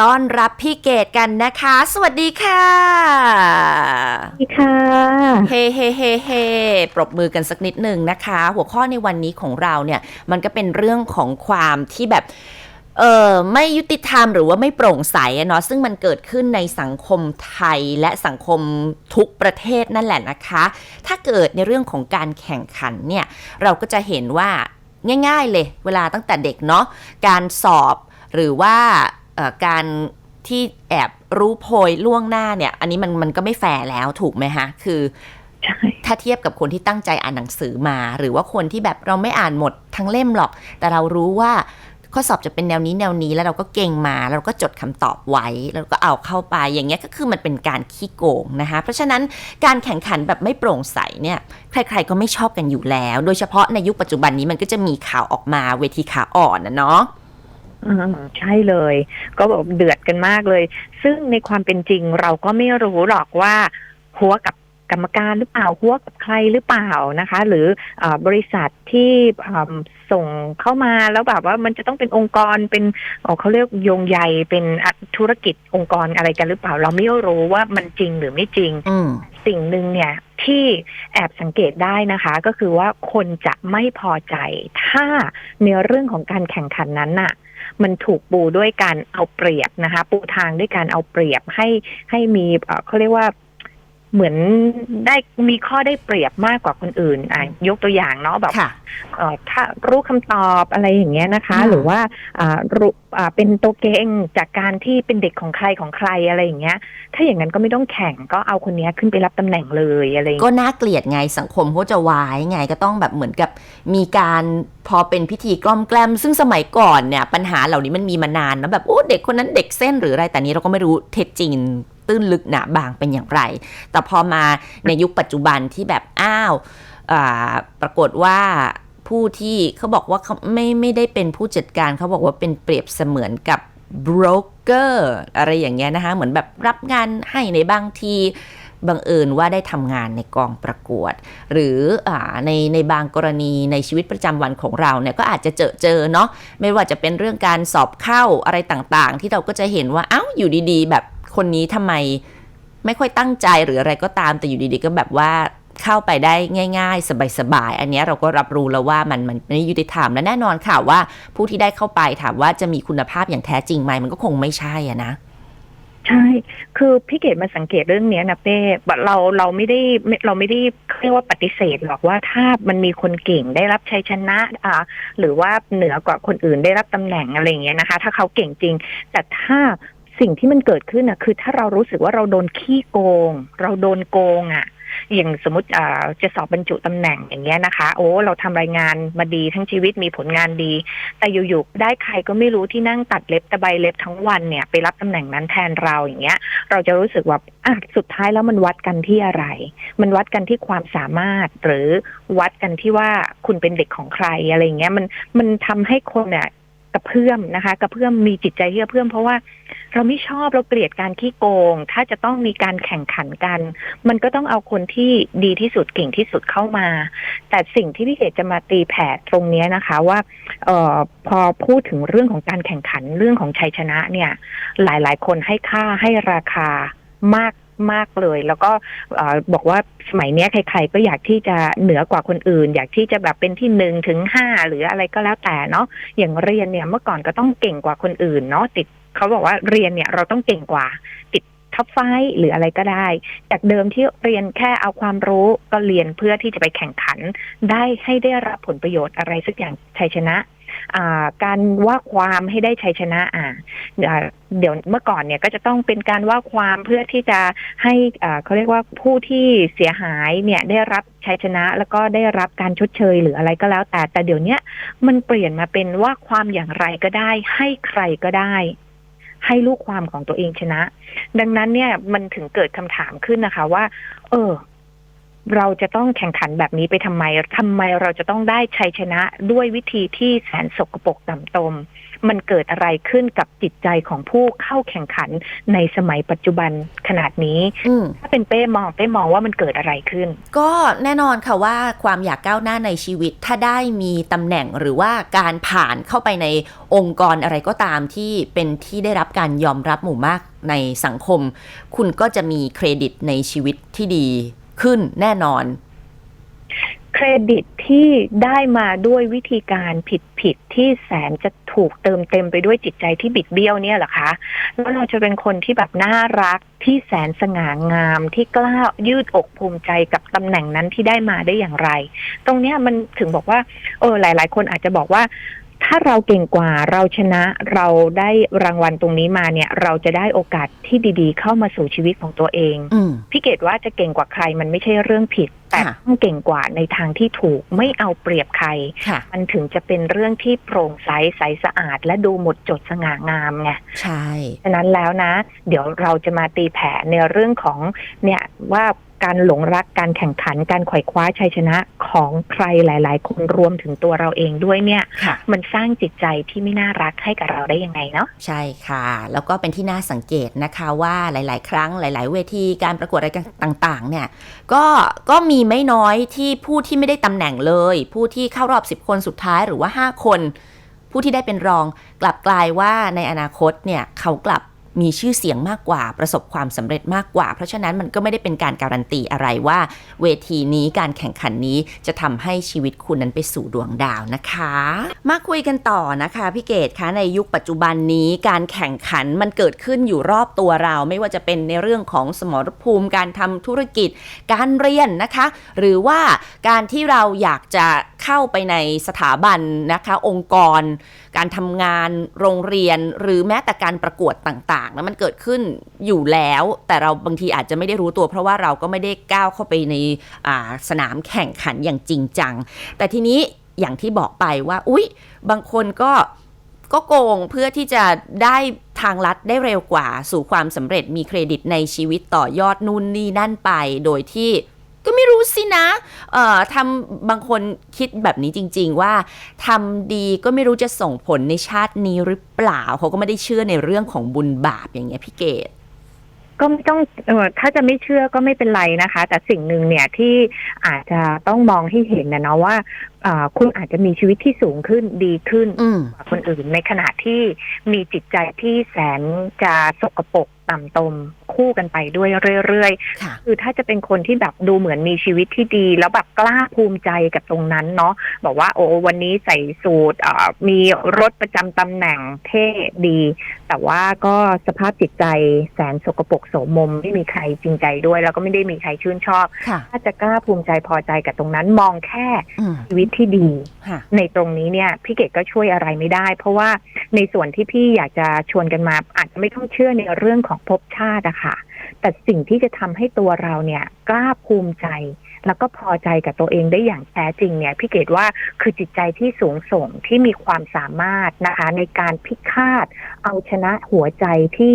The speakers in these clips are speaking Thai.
ต้อนรับพี่เกดกันนะคะ สวัสดีค่ะ สวัสดีค่ะ เฮเฮเฮเฮปรบมือกันสักนิดหนึ่งนะคะ หัวข้อในวันนี้ของเราเนี่ย มันก็เป็นเรื่องของความที่แบบเออไม่ยุติธรรมหรือว่าไม่โปร่งใสอะเนาะซึ่งมันเกิดขึ้นในสังคมไทยและสังคมทุกประเทศนั่นแหละนะคะ ถ้าเกิดในเรื่องของการแข่งขันเนี่ย เราก็จะเห็นว่าง่าย ๆเลย เวลาตั้งแต่เด็กเนาะการสอบหรือว่าเอ่อ การที่แอบรู้โพยล่วงหน้าเนี่ย อันนี้มันมันก็ไม่แฟร์แล้วถูกไหมคะคือใช่ถ้าเทียบกับคนที่ตั้งใจอ่านหนังสือมา หรือว่าคนที่แบบเราไม่อ่านหมดทั้งเล่มหรอก แต่เรารู้ว่าข้อสอบจะเป็นแนวนี้แนวนี้แล้วเราก็เก่งมาแล้วเราก็จดคำตอบไว้ แล้วก็เอาเข้าไปอย่างเงี้ยก็คือมันเป็นการขี้โกงนะคะเพราะฉะนั้นการแข่งขันแบบไม่โปร่งใสเนี่ยใคร ๆ ก็ไม่ชอบกันอยู่แล้ว โดยเฉพาะในยุคปัจจุบันนี้มันก็จะมีข่าวออกมาเวทีขาอ่อนนะเนาะ อืมใช่เลย ก็แบบเดือดกันมากเลย ซึ่งในความเป็นจริงเราก็ไม่รู้หรอกว่าหัวกับกรรมการหรือเปล่าหัวกับใครหรือเปล่านะคะ หรือเอบริษัทที่อืมส่งเข้ามาแล้วแบบว่ามันจะต้องเป็นองค์กรเป็นเอ่อเขาเรียกโยงใยเป็นอะธุรกิจองค์กรอะไรกันหรือเปล่า เราไม่รู้ว่ามันจริงหรือไม่จริงอืมสิ่งหนึ่งเนี่ยที่แอบสังเกตได้นะคะ ก็คือว่าคนจะไม่พอใจถ้าในเรื่องของการแข่งขันนั้นน่ะ มันถูกปูด้วยการเอาเปรียบนะคะ ปูทางด้วยการเอาเปรียบให้ให้มีเขาเรียกว่า เหมือนได้มีข้อได้เปรียบมากกว่าคนอื่น อะยกตัวอย่างเนาะแบบค่ะเอ่อถ้ารู้คำตอบอะไรอย่างเงี้ยนะคะอืมหรือว่าอ่ารู้อ่าเป็นตัวเก่งจากการที่เป็นเด็กของใครของใครอะไรอย่างเงี้ย ถ้าอย่างนั้นก็ไม่ต้องแข่งก็เอาคนเนี้ยขึ้นไปรับตำแหน่งเลยอะไรอย่างก็เงี้ยน่าเกลียดไงสังคมก็จะวายไงก็ต้องแบบเหมือนกับมีการพอเป็นพิธีกล้อมแกล้มซึ่งสมัยก่อนเนี่ยปัญหาเหล่านี้มันมีมานานนะแบบโอ้เด็กคนนั้นเด็กเส้นหรืออะไรแต่นี้เราก็ไม่รู้เท็จจริง ตื้นลึกหนาบางเป็นอย่างไร แต่พอมาในยุคปัจจุบันที่แบบอ้าวปรากฏว่าผู้ที่เขาบอกว่าเขาไม่ไม่ได้เป็นผู้จัดการเขาบอกว่าเป็นเปรียบเสมือนกับ broker อะไรอย่างเงี้ยนะคะ เหมือนแบบรับงานให้ในบางทีบังเอิญว่าได้ทำงานในกองประกวด หรืออในในบางกรณีในชีวิตประจำวันของเราเนี่ยก็อาจจะเจอเจอเนาะไม่ว่าจะเป็นเรื่องการสอบเข้าอะไรต่างๆ ที่เราก็จะเห็นว่า เอ้าอยู่ดีๆ แบบ คนนี้ทำไมไม่ค่อยตั้งใจหรืออะไรก็ตามแต่อยู่ดีๆ ก็แบบว่าเข้าไปได้ง่าย ๆ สบายๆ อันนี้เราก็รับรู้แล้วว่ามันมันไม่ยุติธรรมและแน่นอนค่ะว่าผู้ที่ได้เข้าไปถามว่าจะมีคุณภาพอย่างแท้จริงไหมมันก็คงไม่ใช่อะนะใช่ คือพี่เกดมาสังเกตเรื่องนี้นะเป้เราเราไม่ได้เราไม่ได้เรียกว่าปฏิเสธหรอกว่าถ้ามันมีคนเก่งได้รับชัยชนะอ่าหรือว่าเหนือกว่าคนอื่นได้รับตำแหน่งอะไรอย่างเงี้ยนะคะ ถ้าเขาเก่งจริง แต่ถ้า สิ่งที่มันเกิดขึ้นนะคือถ้าเรารู้สึกว่าเราโดนขี้โกง เราโดนโกงอะอย่างสมมติอ่าจะสอบบรรจุตำแหน่งอย่างเงี้ยนะคะ โอ้เราทำรายงานมาดีทั้งชีวิตมีผลงานดี แต่อยู่ๆได้ใครก็ไม่รู้ที่นั่งตัดเล็บตะไบเล็บทั้งวันเนี่ยไปรับตำแหน่งนั้นแทนเราอย่างเงี้ย เราจะรู้สึกว่าอะสุดท้ายแล้วมันวัดกันที่อะไร มันวัดกันที่ความสามารถ หรือวัดกันที่ว่าคุณเป็นเด็กของใครอะไรเงี้ยมันมันทำให้คนเนี่ย กระเพื่อมนะคะกระเพื่อมมีจิตใจที่กระเพื่อมเพราะว่าเราไม่ชอบเราเกลียดการขี้โกง ถ้าจะต้องมีการแข่งขันกัน มันก็ต้องเอาคนที่ดีที่สุดเก่งที่สุดเข้ามา แต่สิ่งที่พี่เกดจะมาตีแผ่ตรงนี้นะคะว่าเออพอพูดถึงเรื่องของการแข่งขันเรื่องของชัยชนะเนี่ย หลายๆ คนให้ค่าให้ราคามาก มากเลย แล้วก็บอกว่าสมัยนี้ใคร ๆ ก็อยากที่จะเหนือกว่าคนอื่น อยากที่จะแบบเป็นที่หนึ่งถึงห้าหรืออะไรก็แล้วแต่เนาะอย่างเรียนเนี่ยเมื่อก่อนก็ต้องเก่งกว่าคนอื่นเนาะติดเขาบอกว่าเรียนเนี่ยเราต้องเก่งกว่าติดท็อปไฟหรืออะไรก็ได้ จากเดิมที่เรียนแค่เอาความรู้ก็เรียนเพื่อที่จะไปแข่งขัน ได้ให้ได้รับผลประโยชน์อะไรสักอย่างชัยชนะ การว่าความให้ได้ชัยชนะอ่าเดี๋ยวเมื่อก่อนเนี่ยก็จะต้องเป็นการว่าความเพื่อที่จะให้อ่าเขาเรียกว่าผู้ที่เสียหายเนี่ยได้รับชัยชนะ แล้วก็ได้รับการชดเชยหรืออะไรก็แล้ว แต่แต่เดี๋ยวนี้มันเปลี่ยนมาเป็นว่าความอย่างไรก็ได้ ให้ใครก็ได้ให้ลูกความของตัวเองชนะ ดังนั้นเนี่ยมันถึงเกิดคำถามขึ้นนะคะว่า เออ เราจะต้องแข่งขันแบบนี้ไปทำไมทำไมเราจะต้องได้ชัยชนะด้วยวิธีที่แสนสกปรกต่ำตม มันเกิดอะไรขึ้นกับจิตใจของผู้เข้าแข่งขันในสมัยปัจจุบันขนาดนี้อืมถ้าเป็นเป้มองเป้มองว่ามันเกิดอะไรขึ้น ก็แน่นอนค่ะว่าความอยากก้าวหน้าในชีวิต ถ้าได้มีตำแหน่งหรือว่าการผ่านเข้าไปในองค์กรอะไรก็ตามที่เป็นที่ได้รับการยอมรับหมู่มากในสังคม คุณก็จะมีเครดิตในชีวิตที่ดี ขึ้นแน่นอน เครดิตที่ได้มาด้วยวิธีการผิดผิดๆที่แสนจะถูกเติมเต็มไปด้วยจิตใจที่บิดเบี้ยวเนี่ยหรอคะแล้วเราจะเป็นคนที่แบบน่ารักที่แสนสง่างามที่กล้ายืดอกภูมิใจกับตำแหน่งนั้นที่ได้มาได้อย่างไร ตรงเนี้ยมันถึงบอกว่า เออหลาย ๆ คนอาจจะบอกว่า ถ้าเราเก่งกว่าเราชนะเราได้รางวัลตรงนี้มาเนี่ย เราจะได้โอกาสที่ดีๆ เข้ามาสู่ชีวิตของตัวเองอืมพี่เกดว่าจะเก่งกว่าใครมันไม่ใช่เรื่องผิด แต่ค่ะต้องเก่งกว่าในทางที่ถูกไม่เอาเปรียบใครค่ะมันถึงจะเป็นเรื่องที่โปร่งใสใสสะอาด และดูหมดจดสง่างามไงใช่ฉะนั้นแล้วนะ เดี๋ยวเราจะมาตีแผ่ในเรื่องของเนี่ยว่า การหลงรักการแข่งขันการไขว่คว้าชัยชนะของใครหลาย ๆ คนรวมถึงตัวเราเองด้วยเนี่ยค่ะมันสร้างจิตใจที่ไม่น่ารักให้กับเราได้ยังไงเนาะใช่ค่ะ แล้วก็เป็นที่น่าสังเกตนะคะว่าหลาย ๆ ครั้งหลาย ๆ เวทีการประกวดอะไรต่าง ๆ เนี่ย ก็ก็มีไม่น้อยที่ผู้ที่ไม่ได้ตำแหน่งเลย ผู้ที่เข้ารอบ 10 คนสุดท้ายหรือว่า 5 คน ผู้ที่ได้เป็นรองกลับกลายว่าในอนาคตเนี่ยเขากลับ มีชื่อเสียงมากกว่าประสบความสำเร็จมากกว่า เพราะฉะนั้นมันก็ไม่ได้เป็นการการันตีอะไรว่า เวทีนี้การแข่งขันนี้จะทำให้ชีวิตคุณนั้นไปสู่ดวงดาวนะคะ มาคุยกันต่อนะคะพี่เกดคะในยุคปัจจุบันนี้การแข่งขันมันเกิดขึ้นอยู่รอบตัวเรา ไม่ว่าจะเป็นในเรื่องของสมรภูมิการทำธุรกิจ การเรียนนะคะ หรือว่าการที่เราอยากจะเข้าไปในสถาบันนะคะ องค์กร การทำงานโรงเรียนหรือแม้แต่การประกวดต่างๆนะมันเกิดขึ้นอยู่แล้ว แต่เราบางทีอาจจะไม่ได้รู้ตัว เพราะว่าเราก็ไม่ได้ก้าวเข้าไปในสนามแข่งขันอย่างจริงจัง แต่ทีนี้อย่างที่บอกไปว่า อุ๊ย บางคนก็ก็โกงเพื่อที่จะได้ทางลัดได้เร็วกว่าสู่ความสำเร็จมีเครดิตในชีวิตต่อยอดนู่นนี่นั่นไป โดยที่ สินะเอ่อทำบางคนคิดแบบนี้จริง ๆ ว่าทำดีก็ไม่รู้จะส่งผลในชาตินี้หรือเปล่า เขาก็ไม่ได้เชื่อในเรื่องของบุญบาปอย่างเงี้ยพี่เกดก็ไม่ต้องเออถ้าจะไม่เชื่อก็ไม่เป็นไรนะคะ แต่สิ่งหนึ่งเนี่ยที่อาจจะต้องมองให้เห็นนะเนาะว่าอ่าคุณอาจจะมีชีวิตที่สูงขึ้นดีขึ้นอืมกว่าคนอื่นในขณะที่มีจิตใจที่แสนจะสกปรกต่ำตม คู่กันไปด้วยเรื่อยค่ะๆคือถ้าจะเป็นคนที่แบบดูเหมือนมีชีวิตที่ดี แล้วแบบกล้าภูมิใจกับตรงนั้นเนาะบอกว่าโอ้วันนี้ใส่สูตรอ่ามีรถประจำตำแหน่งเท่ดี แต่ว่าก็สภาพจิตใจแสนสกปรกโสมมไม่มีใครจริงใจด้วย แล้วก็ไม่ได้มีใครชื่นชอบค่ะถ้าจะกล้าภูมิใจพอใจกับตรงนั้นมองแค่อืมชีวิตที่ดีค่ะในตรงนี้เนี่ยพี่เกดก็ช่วยอะไรไม่ได้ เพราะว่าในส่วนที่พี่อยากจะชวนกันมาอาจจะไม่ต้องเชื่อในเรื่องของภพชาติอะค่ะ แต่สิ่งที่จะทำให้ตัวเราเนี่ยกล้าภูมิใจ แล้วก็พอใจกับตัวเองได้อย่างแท้จริงเนี่ยพี่เกดว่าคือจิตใจที่สูงส่งที่มีความสามารถนะคะในการพิฆาตเอาชนะหัวใจที่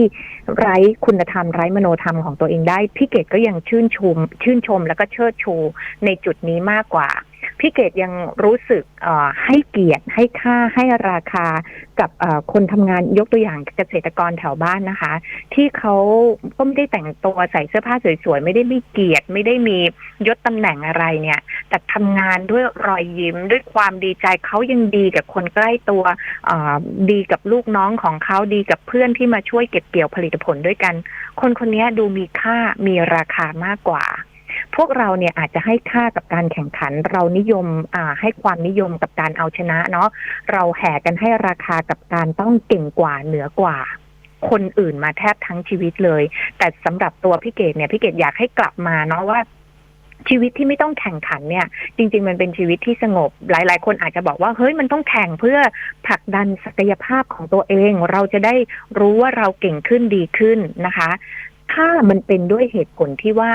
ไร้คุณธรรมไร้มโนธรรมของตัวเองได้พี่เกดก็ยังชื่นชม ชื่นชมแล้วก็เชิดชูในจุดนี้มากกว่า พี่เกดยังรู้สึกให้เกียรติให้ค่าให้ราคากับคนทำงานยกตัวอย่างเกษตรกรแถวบ้านนะคะ ที่เขาก็ไม่ได้แต่งตัวใส่เสื้อผ้าสวยๆ ไม่ได้มีเกียรติ ไม่ได้มียศตำแหน่งอะไรเนี่ย แต่ทำงานด้วยรอยยิ้มด้วยความดีใจเขายังดีกับคนใกล้ตัวดีกับลูกน้องของเขาดีกับเพื่อนที่มาช่วยเก็บเกี่ยวผลิตผลด้วยกัน คนคนนี้ดูมีค่ามีราคามากกว่า พวกเราเนี่ยอาจจะให้ค่ากับการแข่งขัน เรานิยมอ่าให้ความนิยมกับการเอาชนะเนาะเราแห่กันให้ราคากับการต้องเก่งกว่าเหนือกว่าคนอื่นมาแทบทั้งชีวิตเลย แต่สำหรับตัวพี่เกดเนี่ยพี่เกดอยากให้กลับมาเนาะว่าชีวิตที่ไม่ต้องแข่งขันเนี่ย จริง ๆ มันเป็นชีวิตที่สงบ หลาย ๆ คนอาจจะบอกว่าเฮ้ยมันต้องแข่งเพื่อผลักดันศักยภาพของตัวเอง เราจะได้รู้ว่าเราเก่งขึ้นดีขึ้นนะคะ ถ้ามันเป็นด้วยเหตุผลที่ว่า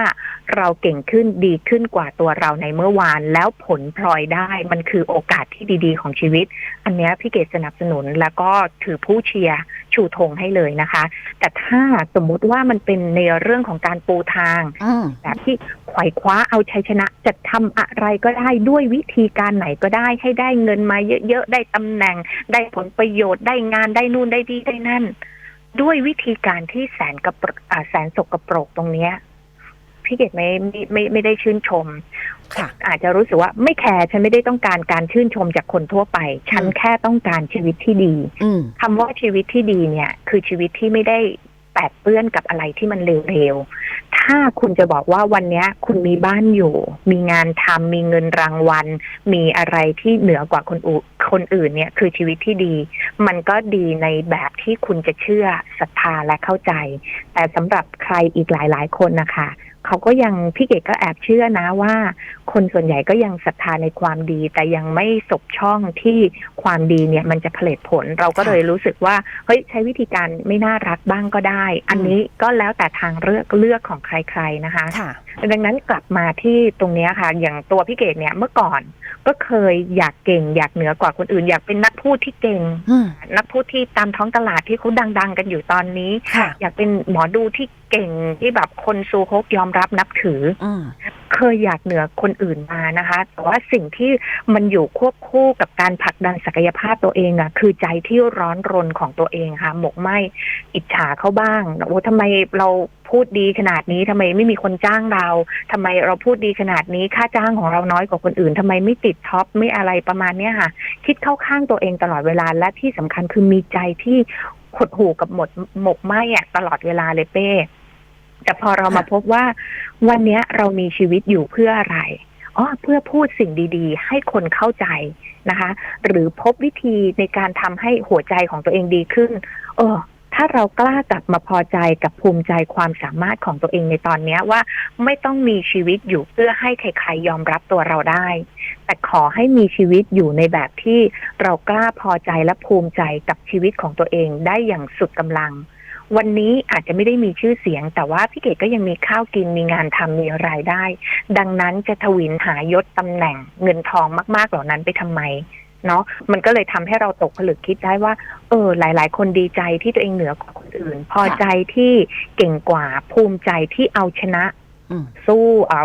เราเก่งขึ้นดีขึ้นกว่าตัวเราในเมื่อวาน แล้วผลพลอยได้มันคือโอกาสที่ดีๆ ของชีวิต อันเนี้ยพี่เกดสนับสนุนแล้วก็ถือผู้เชียร์ชูธงให้เลยนะคะ แต่ถ้าสมมุติว่ามันเป็นในเรื่องของการปูทางอืมแบบที่ไขว่คว้าเอาชัยชนะจะทำอะไรก็ได้ด้วยวิธีการไหนก็ได้ให้ได้เงินมาเยอะๆได้ตำแหน่ง ได้ผลประโยชน์ได้งานได้นู่นได้ดีได้นั่น ด้วยวิธีการที่แสนกระปรอ่าแสนสกปรกตรงเนี้ยพี่เกดไม่ไม่ไม่ไม่ได้ชื่นชมค่ะอาจจะรู้สึกว่าไม่แคร์ฉันไม่ได้ต้องการการชื่นชมจากคนทั่วไป ฉันอืมแค่ต้องการชีวิตที่ดีอืมคำว่าชีวิตที่ดีเนี่ย คือชีวิตที่ไม่ได้แปดเปื้อนกับอะไรที่มันเร็วๆ ถ้าคุณจะบอกว่าวันนี้คุณมีบ้านอยู่ มีงานทำมีเงินรางวัล มีอะไรที่เหนือกว่าคนอื่นคนอื่นเนี่ยคือชีวิตที่ดี มันก็ดีในแบบที่คุณจะเชื่อศรัทธาและเข้าใจ แต่สำหรับใครอีกหลาย ๆ คนนะคะเขาก็ยังพี่เกดก็แอบเชื่อนะว่า คนส่วนใหญ่ก็ยังศรัทธาในความดี แต่ยังไม่สบช่องที่ความดีเนี่ยมันจะผลิตผล เราก็เลยรู้สึกว่าเฮ้ยใช้วิธีการไม่น่ารักบ้างก็ได้ อันนี้ก็แล้วแต่ทางเลือกเลือกของใคร ๆนะคะค่ะดังนั้นกลับมาที่ตรงเนี้ยค่ะ อย่างตัวพี่เกดเนี่ยเมื่อก่อนก็เคยอยากเก่ง อยากเหนือกว่าคนอื่น อยากเป็นนักพูดที่เก่ง อืม นักพูดที่ตามท้องตลาดที่เขาดัง ๆ กันอยู่ตอนนี้ ค่ะ อยากเป็นหมอดูที่เก่งที่แบบคนซูโคกยอมรับนับถือ อืม เคยอยากเหนือคนอื่นมานะคะ แต่ว่าสิ่งที่มันอยู่ควบคู่กับการผลักดันศักยภาพตัวเองอะคือใจที่ร้อนรนของตัวเองค่ะ หมกไหมอิจฉาเขาบ้างโอ้ทำไมเราพูดดีขนาดนี้ทำไมไม่มีคนจ้างเราทำไมเราพูดดีขนาดนี้ค่าจ้างของเราน้อยกว่าคนอื่นทำไมไม่ติดท็อปไม่อะไรประมาณเนี้ยค่ะ คิดเข้าข้างตัวเองตลอดเวลาและที่สำคัญคือมีใจที่ขดหูกับหมดหมกไหมอะตลอดเวลาเลยเป้แต่พอเรามาพบว่า วันเนี้ยเรามีชีวิตอยู่เพื่ออะไรอ๋อเพื่อพูดสิ่งดีๆ ให้คนเข้าใจนะคะ หรือพบวิธีในการทำให้หัวใจของตัวเองดีขึ้น เออ ถ้าเรากล้ากลับมาพอใจกับภูมิใจความสามารถของตัวเองในตอนนี้ว่าไม่ต้องมีชีวิตอยู่เพื่อให้ใครๆยอมรับตัวเราได้ แต่ขอให้มีชีวิตอยู่ในแบบที่เรากล้าพอใจและภูมิใจกับชีวิตของตัวเองได้อย่างสุดกำลัง วันนี้อาจจะไม่ได้มีชื่อเสียง แต่ว่าพี่เกดก็ยังมีข้าวกินมีงานทำมีรายได้ ดังนั้นจะทวินหายศตำแหน่งเงินทองมาก ๆเหล่านั้นไปทำไม เนาะมันก็เลยทำให้เราตกผลึกคิดได้ว่า เออ หลาย ๆ คนดีใจที่ตัวเองเหนือกว่าคนอื่น พอใจที่เก่งกว่าภูมิใจที่เอาชนะอืมสู้เอา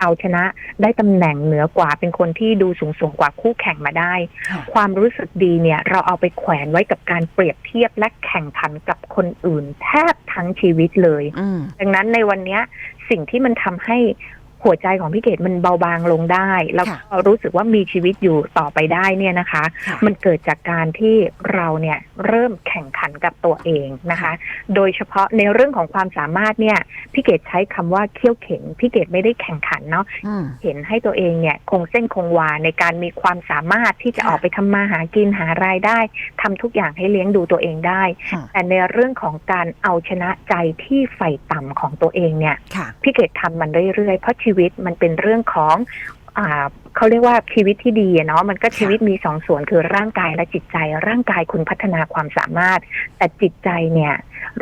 เอาชนะได้ตำแหน่งเหนือกว่าเป็นคนที่ดูสูงส่งกว่าคู่แข่งมาได้ค่ะความรู้สึกดีเนี่ย เราเอาไปแขวนไว้กับการเปรียบเทียบและแข่งขันกับคนอื่น แทบทั้งชีวิตเลยอืมดังนั้นในวันเนี้ยสิ่งที่มันทำให้ หัวใจของพี่เกดมันเบาบางลงได้ แล้วค่ะก็รู้สึกว่ามีชีวิตอยู่ต่อไปได้เนี่ยนะคะค่ะมันเกิดจากการที่เราเนี่ยเริ่มแข่งขันกับตัวเองนะคะ โดยเฉพาะในเรื่องของความสามารถเนี่ยพี่เกดใช้คำว่าเขี้ยวเข็นพี่เกดไม่ได้แข่งขันเนาะอืมเห็นให้ตัวเองเนี่ยคงเส้นคงวาในการมีความสามารถที่จะค่ะออกไปทำมาหากินหารายได้ทำทุกอย่างให้เลี้ยงดูตัวเองได้ค่ะแต่ในเรื่องของการเอาชนะใจที่ใฝ่ต่ำของตัวเองเนี่ยค่ะพี่เกดทำมันเรื่อยๆเพราะชีีวิตมันเป็นเรื่องของอเขาเรียกว่าชีวิตที่ดีเนาะมันก็ชีวิตมีสองส่วนคือร่างกายและจิตใจ ร่างกายคุณพัฒนาความสามารถ แต่จิตใจเนี่ย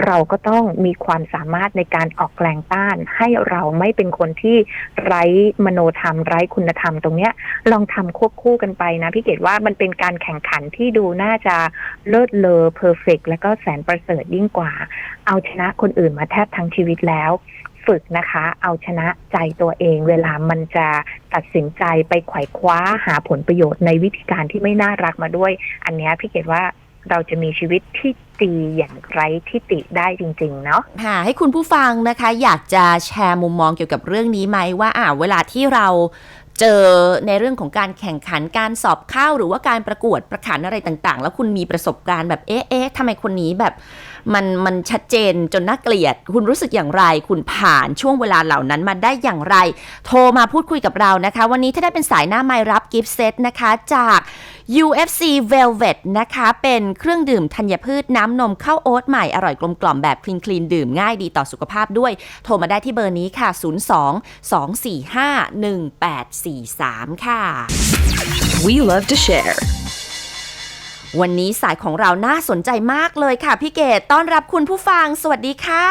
เราก็ต้องมีความสามารถในการออกแรงต้าน ให้เราไม่เป็นคนที่ไร้มโนธรรม ไร้คุณธรรมตรงเนี้ย ลองทำควบคู่กันไปนะพี่เกดว่ามันเป็นการแข่งขันที่ดูน่าจะเลิศเลอเพอร์เฟกและก็แสนประเสริฐยิ่งกว่า เอาชนะคนอื่นมาแทบทั้งชีวิตแล้ว ฝึกนะคะ เอาชนะใจตัวเอง เวลามันจะตัดสินใจไปไขว่คว้าหาผลประโยชน์ในวิธีการที่ไม่น่ารักมาด้วย อันนี้พี่เกดว่าเราจะมีชีวิตที่ดีอย่างไร้ที่ติได้จริง ๆ เนาะค่ะให้คุณผู้ฟังนะคะ อยากจะแชร์มุมมองเกี่ยวกับเรื่องนี้ไหมว่าอ่าเวลาที่เรา เจอในเรื่องของการแข่งขันการสอบเข้าหรือว่าการประกวดประขันอะไรต่างๆ แล้วคุณมีประสบการณ์แบบเอ๊ะเอ๊ะทำไมคนนี้แบบมันมันชัดเจนจนน่าเกลียด คุณรู้สึกอย่างไร คุณผ่านช่วงเวลาเหล่านั้นมาได้อย่างไร โทรมาพูดคุยกับเรานะคะ วันนี้ถ้าได้เป็นสายหน้าไม้รับกิฟต์เซตนะคะจาก UFC Velvet นะคะ เป็นเครื่องดื่มธัญพืชน้ำนมข้าวโอ๊ตใหม่อร่อยกลมกล่อมแบบคลีนคลีนดื่มง่ายดีต่อสุขภาพด้วย โทรมาได้ที่เบอร์นี้ค่ะ 02 245 1843 ค่ะ We love to share. วันนี้สายของเราน่าสนใจมากเลยค่ะ พี่เกดต้อนรับคุณผู้ฟัง สวัสดีค่ะ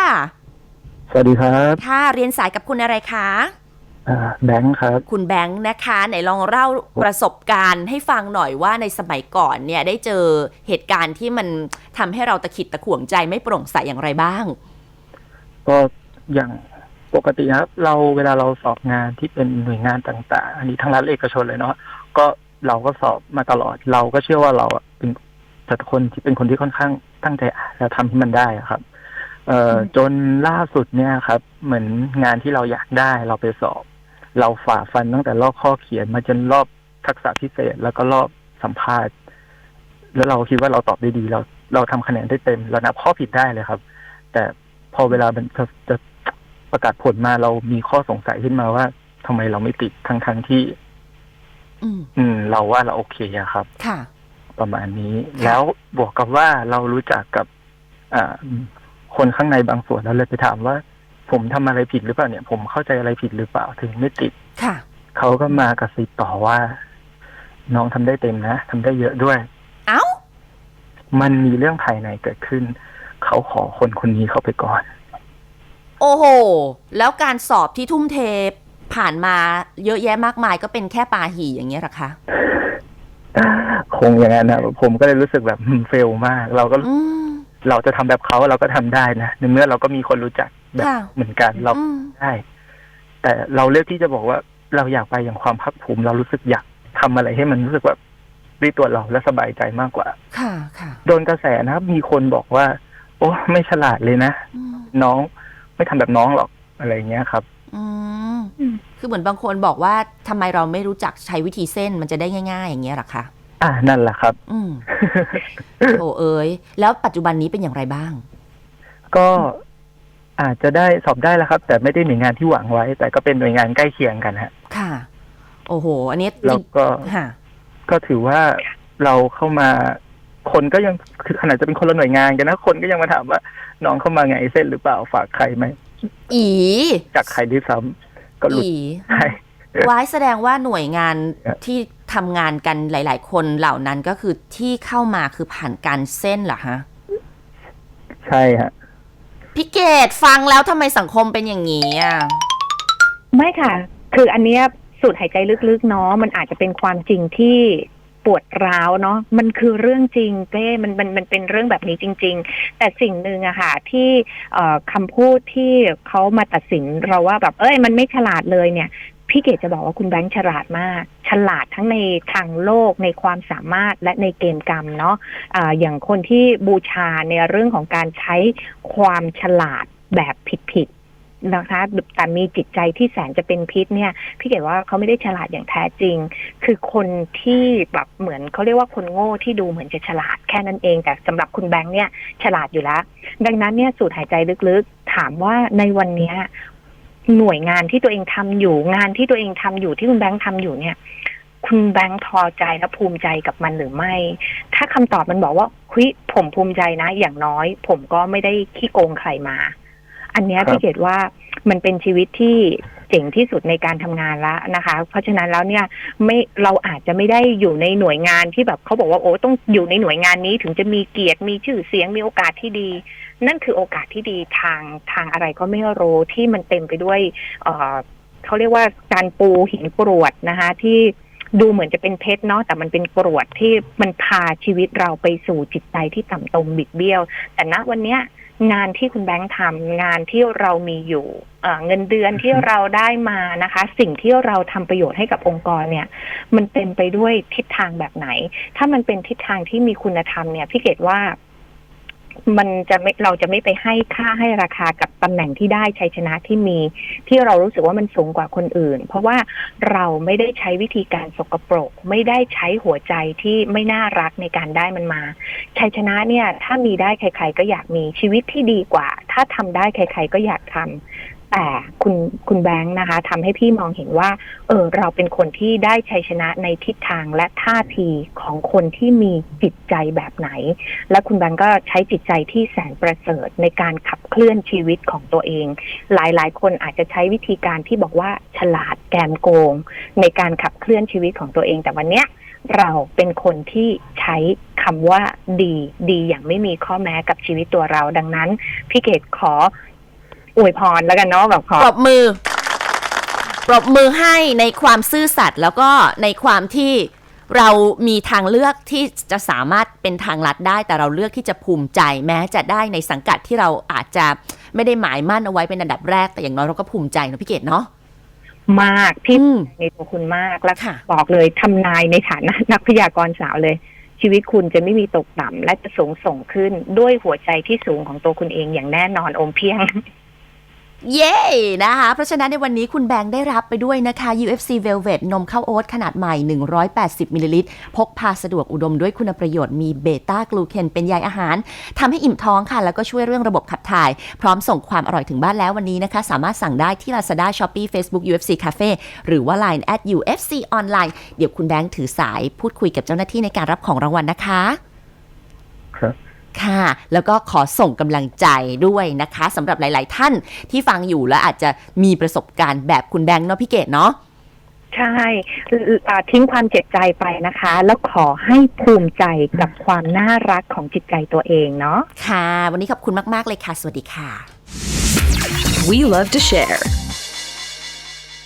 สวัสดีครับค่ะเรียนสายกับคุณอะไรคะอ่าแบงค์ครับ คุณแบงค์นะคะ ไหนลองเล่าประสบการณ์ให้ฟังหน่อยว่าในสมัยก่อนเนี่ยได้เจอเหตุการณ์ที่มันทำให้เราตะขิดตะขวงใจไม่โปร่งใสอย่างไรบ้าง ก็อย่าง ปกติครับ เราเวลาเราสอบงานที่เป็นหน่วยงานต่าง ๆ อันนี้ทั้งรัฐและเอกชนเลยเนาะก็เราก็สอบมาตลอด เราก็เชื่อว่าเราอะเป็นแต่คนที่เป็นคนที่ค่อนข้างตั้งใจอ่านแล้วทำให้มันได้อะครับ เอ่ออมจนล่าสุดเนี่ยครับ เหมือนงานที่เราอยากได้เราไปสอบ เราฝ่าฟันตั้งแต่รอบข้อเขียนมาจนรอบทักษะพิเศษ แล้วก็รอบสัมภาษณ์ แล้วเราคิดว่าเราตอบได้ดีเราเราทำคะแนนได้เต็มเรานับข้อผิดได้เลยครับ แต่พอเวลามันจะจะ ประกาศผลมาเรามีข้อสงสัยขึ้นมาว่าทำไมเราไม่ติดทั้งทั้งๆที่อืมอืม เราว่าเราโอเคอะครับ ค่ะ ประมาณนี้ค่ะแล้วบวกกับว่าเรารู้จักกับอ่าคนข้างในบางส่วนเราเลยไปถามว่า ผมทำอะไรผิดหรือเปล่าเนี่ย ผมเข้าใจอะไรผิดหรือเปล่าถึงไม่ติด ค่ะเขาก็มากระซิบต่อว่า น้องทำได้เต็มนะทำได้เยอะด้วย เอ้า มันมีเรื่องภายในเกิดขึ้น เขาขอคนคนนี้เข้าไปก่อนโอ้โห แล้วการสอบที่ทุ่มเทผ่านมาเยอะแยะมากมายก็เป็นแค่ปาหี่อย่างเงี้ยเหรอคะคงอย่างนั้นนะผมก็เลยรู้สึกแบบเฟลมาก เราก็อืมเราจะทำแบบเขาเราก็ทำได้นะในเมื่อเราก็มีคนรู้จักแบบค่ะเหมือนกันเราอืมได้ แต่เราเลือกที่จะบอกว่าเราอยากไปอย่างความภาคภูมิ เรารู้สึกอยากทำอะไรให้มันรู้สึกว่าด้วยตัวเราและสบายใจมากกว่า ค่ะค่ะโดนกระแสนะครับ มีคนบอกว่า โอ้ไม่ฉลาดเลยนะอืมน้อง ไม่ทำแบบน้องหรอกอะไรเงี้ยครับอืมอืมคือเหมือนบางคนบอกว่าทำไมเราไม่รู้จักใช้วิธีเส้นมันจะได้ง่ายๆ อย่างเงี้ยเหรอคะอ่านั่นแหละครับ อืมโถเอ้ยแล้วปัจจุบันนี้เป็นอย่างไรบ้าง ก็อาจจะได้สอบได้แล้วครับ แต่ไม่ได้หน่วยงานที่หวังไว้ แต่ก็เป็นหน่วยงานใกล้เคียงกันฮะ ค่ะ โอ้โห อันนี้แล้วก็ค่ะก็ถือว่าเราเข้ามา คนก็ยังคือขนาดจะเป็นคนละหน่วยงานกันนะคนก็ยังมาถามว่าน้องเข้ามาไงเส้นหรือเปล่าฝากใครไหมอีจากใครด้วยซ้ำก็หลุดอีใช่ว้ายแสดงว่าหน่วยงานครับที่ทำงานกันหลาย ๆ คนเหล่านั้นก็คือที่เข้ามาคือผ่านการเส้นเหรอฮะใช่ฮะพี่เกดฟังแล้วทำไมสังคมเป็นอย่างนี้อะไม่ค่ะ คืออันเนี้ยสูดหายใจลึกๆเนาะมันอาจจะเป็นความจริงที่ ปวดร้าวเนาะมันคือเรื่องจริงเป้มันมันมันเป็นเรื่องแบบนี้จริง ๆ แต่สิ่งหนึ่งอะค่ะที่เอ่อคำพูดที่เขามาตัดสินเราว่าแบบเอ้ยมันไม่ฉลาดเลยเนี่ยพี่เกดจะบอกว่าคุณแบงค์ฉลาดมาก ฉลาดทั้งในทางโลกในความสามารถและในเกณฑ์กรรมเนาะอ่าอย่างคนที่บูชาในเรื่องของการใช้ความฉลาดแบบผิดๆนะคะแต่มีจิตใจที่แสนจะเป็นพิษเนี่ย พี่เกดว่าเขาไม่ได้ฉลาดอย่างแท้จริง คือคนที่แบบเหมือนเขาเรียกว่าคนโง่ที่ดูเหมือนจะฉลาดแค่นั้นเอง แต่สำหรับคุณแบงค์เนี่ยฉลาดอยู่แล้ว ดังนั้นเนี่ยสูดหายใจลึกๆ ถามว่าในวันเนี้ยหน่วยงานที่ตัวเองทำอยู่ งานที่ตัวเองทำอยู่ที่คุณแบงค์ทำอยู่เนี่ย คุณแบงค์พอใจและภูมิใจกับมันหรือไม่ ถ้าคำตอบมันบอกว่าคุยผมภูมิใจนะ อย่างน้อย ผมก็ไม่ได้ขี้โกงใครมา อันเนี้ยครับพี่เกดว่ามันเป็นชีวิตที่ เจ๋งที่สุดในการทำงานละนะคะ เพราะฉะนั้นแล้วเนี่ยไม่เราอาจจะไม่ได้อยู่ในหน่วยงานที่แบบเขาบอกว่าโอ้ต้องอยู่ในหน่วยงานนี้ถึงจะมีเกียรติมีชื่อเสียงมีโอกาสที่ดี นั่นคือโอกาสที่ดีทางทางอะไรก็ไม่รู้ที่มันเต็มไปด้วยเออเขาเรียกว่าการปูหินกรวดนะคะที่ดูเหมือนจะเป็นเพชรเนาะแต่มันเป็นกรวดที่มันพาชีวิตเราไปสู่จิตใจที่ต่ำตมบิดเบี้ยว แต่ณวันเนี้ย งานที่คุณแบงค์ทำงานที่เรามีอยู่เอ่อเงินเดือนที่เราได้มานะคะ สิ่งที่เราทำประโยชน์ให้กับองค์กรเนี่ย มันเต็มไปด้วยทิศทางแบบไหน ถ้ามันเป็นทิศทางที่มีคุณธรรมเนี่ยพี่เกดว่า มันจะไม่เราจะไม่ไปให้ค่าให้ราคากับตำแหน่งที่ได้ชัยชนะที่มี ที่เรารู้สึกว่ามันสูงกว่าคนอื่น เพราะว่าเราไม่ได้ใช้วิธีการสกปรก ไม่ได้ใช้หัวใจที่ไม่น่ารักในการได้มันมาชัยชนะเนี่ย ถ้ามีได้ใคร ๆ ก็อยากมีชีวิตที่ดีกว่า ถ้าทำได้ใคร ๆ ก็อยากทำ แต่คุณคุณแบงค์นะคะทำให้พี่มองเห็นว่า เออเราเป็นคนที่ได้ชัยชนะในทิศทางและท่าทีของคนที่มีจิตใจแบบไหน และคุณแบงก์ก็ใช้จิตใจที่แสนประเสริฐในการขับเคลื่อนชีวิตของตัวเอง หลายๆ คนอาจจะใช้วิธีการที่บอกว่าฉลาดแกมโกง ในการขับเคลื่อนชีวิตของตัวเอง แต่วันเนี้ยเราเป็นคนที่ใช้คำว่าดี ดีอย่างไม่มีข้อแม้กับชีวิตตัวเราดังนั้นพี่เกดขอ อวยพรแล้วกันเนาะแบบขอปรบมือ ปรบมือให้ในความซื่อสัตย์แล้วก็ในความที่เรามีทางเลือกที่จะสามารถเป็นทางลัดได้ แต่เราเลือกที่จะภูมิใจ แม้จะได้ในสังกัดที่เราอาจจะไม่ได้หมายมั่นเอาไว้เป็นอันดับแรกแต่อย่างน้อยเราก็ภูมิใจเนอะพี่เกดเนาะมากพี่อืมในตัวคุณมากและค่ะ บอกเลยทำนายในฐานะนักพยากรณ์สาวเลย ชีวิตคุณจะไม่มีตกต่ำและจะสูงส่งขึ้นด้วยหัวใจที่สูงของตัวคุณเองอย่างแน่นอนอมเพียง เย้นะคะ เพราะฉะนั้นในวันนี้คุณแบงค์ได้รับไปด้วยนะคะ UFC Velvet นมข้าวโอ๊ตขนาดใหม่ 180มิลลิลิตร พกพาสะดวกอุดมด้วยคุณประโยชน์มีเบต้ากลูเคนเป็นใยอาหารทำให้อิ่มท้องค่ะ แล้วก็ช่วยเรื่องระบบขับถ่าย พร้อมส่งความอร่อยถึงบ้านแล้ววันนี้นะคะ สามารถสั่งได้ที่ Lazada Shopee Facebook UFC Cafe หรือว่า Line at UFC Online เดี๋ยวคุณแบงค์ถือสายพูดคุยกับเจ้าหน้าที่ในการรับของรางวัลนะคะ ครับค่ะ แล้วก็ขอส่งกำลังใจด้วยนะคะสำหรับหลาย ๆ ท่านที่ฟังอยู่แล้วอาจจะมีประสบการณ์แบบคุณแบงค์เนาะพี่เกดเนาะใช่อ่าทิ้งความเจ็บใจไปนะคะ แล้วขอให้ภูมิใจกับความน่ารักของจิตใจตัวเองเนาะค่ะ วันนี้ขอบคุณมาก ๆ เลยค่ะ สวัสดีค่ะ We love to share.